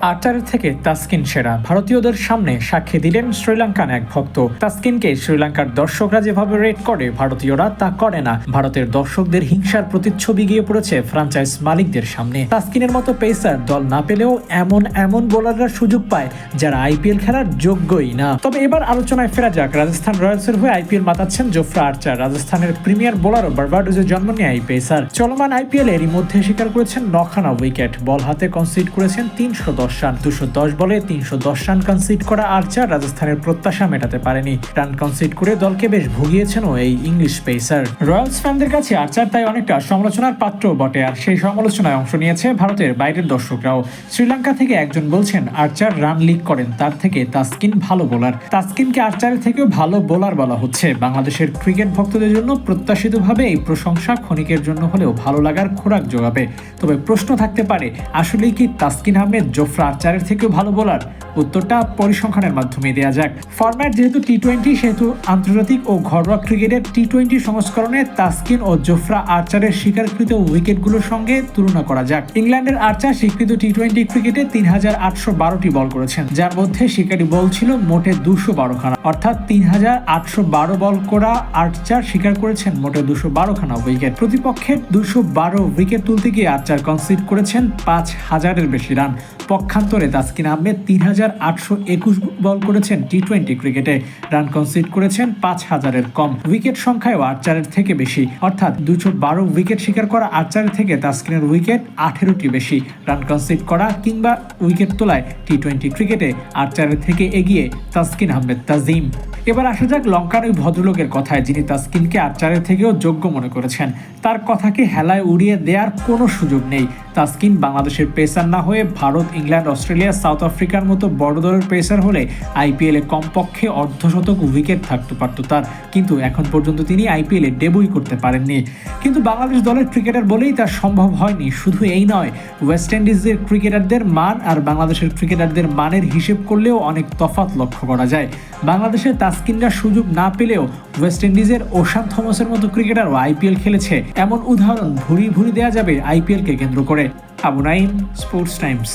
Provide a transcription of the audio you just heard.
আর্চারের থেকে তাসকিন সেরা। ভারতীয়দের সামনে সাক্ষী দিলেন শ্রীলঙ্কান এক ভক্ত। তাসকিনকে শ্রীলঙ্কার দর্শকরা যেভাবে রেট করে, ভারতীয়রা তা করে না। ভারতের দর্শকদের হিংসার প্রতিচ্ছবি গিয়ে পড়েছে ফ্রাঞ্চাইজ মালিকদের সামনে। তাসকিনের মতো পেসার দল না পেলেও এমন এমন বোলাররা সুযোগ পায় যারা আইপিএল খেলার যোগ্যই না। তবে এবার আলোচনায় ফেরা যাক। রাজস্থান রয়্যালসের হয়ে আইপিএল মাতাচ্ছেন জোফরা আর্চার। রাজস্থানের প্রিমিয়ার বোলার ও বার্বাডোজে জন্ম নিয়ে এই পেসার। চলমান আইপিএল এরই মধ্যে স্বীকার করেছেন নখানা উইকেট। বল হাতে কনসিড করেছেন তিনশো দশ রান, দুশো দশ বলে তিনশো দশ রান কনসিড করা আর্চার রাজস্থানের প্রত্যাশা মেটাতে পারেনি। রান কনসিড করে দলকে বেশ ভুগিয়েছেনও এই ইংলিশ পেসার। রয়্যালস ফ্যানদের কাছে আর্চার তাই অনেকটা সমালোচনার পাত্র বটে আর সেই সমালোচনায় অংশ নিয়েছে ভারতের বাইরের দর্শকরাও। শ্রীলঙ্কা থেকে একজন বলছেন, আর্চার রান লিক করেন, তার থেকে তাসকিন ভালো বোলার তাসকিনকে আর্চারের থেকেও ভালো বোলার বলা হচ্ছে। বাংলাদেশের ক্রিকেট ভক্তদের জন্য প্রত্যাশিতভাবে এই প্রশংসা ক্ষণিকের জন্য হলেও ভালো লাগার খোরাক যোগাবে। তবে প্রশ্ন থাকতে পারে, আসলেই কি তাসকিন আহমেদ জোফরা আর্চারের থেকেও ভালো বোলার উত্তরটা পরিসংখ্যানের মাধ্যমে দেওয়া যাক। ফরম্যাট যেহেতু টি টোয়েন্টি সেহেতু আন্তর্জাতিক ও ঘরোয়া ক্রিকেটের টি টোয়েন্টি সংস্করণে তাসকিন ও জোফরা আর্চারের স্বীকারকৃত উইকেটগুলোর সঙ্গে তুলনা করা যাক। ইংল্যান্ডের আর্চার স্বীকৃত টি টোয়েন্টি ক্রিকেটে তিন হাজার আটশো বারোটি বল করেছেন, যার মধ্যে শিকারি বল ছিল মোটে দুশো বারোখানা অর্থাৎ তিন হাজার আটশো বারো বল করা আর্চার স্বীকার করেছেন মোটে দুশো বারোখানা উইকেট। প্রতিপক্ষের দুশো বারো উইকেট তুলতে গিয়ে আর্চার কনসিড করেছেন পাঁচ হাজারের বেশি রান। পক্ষান্তরে তাসকিন আহমেদ তিন হাজার আটশো একুশ বল করেছেন টি টোয়েন্টি ক্রিকেটে রান কনসিড করেছেন পাঁচ হাজারের কম। উইকেট সংখ্যায়ও আর্চারের থেকে বেশি। অর্থাৎ দুশো বারো উইকেট শিকার করা আর্চারের থেকে তাসকিনের উইকেট আঠেরোটি বেশি। রান কনসিড করা কিংবা উইকেট তোলায় টি টোয়েন্টি ক্রিকেটে আর্চারের থেকে এগিয়ে তাসকিন আহমেদ তাজিম। এবার আসা যাক লঙ্কার ওই ভদ্রলোকের কথায়, যিনি তাসকিনকে আর্চারের থেকেও যোগ্য মনে করেছেন। তার কথাকে হেলায় উড়িয়ে দেওয়ার কোনো সুযোগ নেই। তাসকিন বাংলাদেশের পেসার না হয়ে ভারত, ইংল্যান্ড, অস্ট্রেলিয়া, সাউথ আফ্রিকার মতো বড় দলের পেসার হলে আইপিএলে কমপক্ষে অর্ধশতক উইকেট থাকতে পারত তার। কিন্তু এখন পর্যন্ত তিনি আইপিএলে ডেবুই করতে পারেননি। কিন্তু বাংলাদেশ দলের ক্রিকেটার বলেই তা সম্ভব হয়নি। শুধু এই নয়, ওয়েস্ট ইন্ডিজের ক্রিকেটারদের মান আর বাংলাদেশের ক্রিকেটারদের মানের হিসেব করলেও অনেক তফাৎ লক্ষ্য করা যায়। বাংলাদেশের তাসকিনরা সুযোগ না পেলেও ওয়েস্ট ইন্ডিজের ওশান থমাসের মতো ক্রিকেটারও আইপিএল খেলেছে। এমন উদাহরণ ভুরি ভুরি দেওয়া যাবে আইপিএলকে কেন্দ্র করে। Abu Naim Sports Times.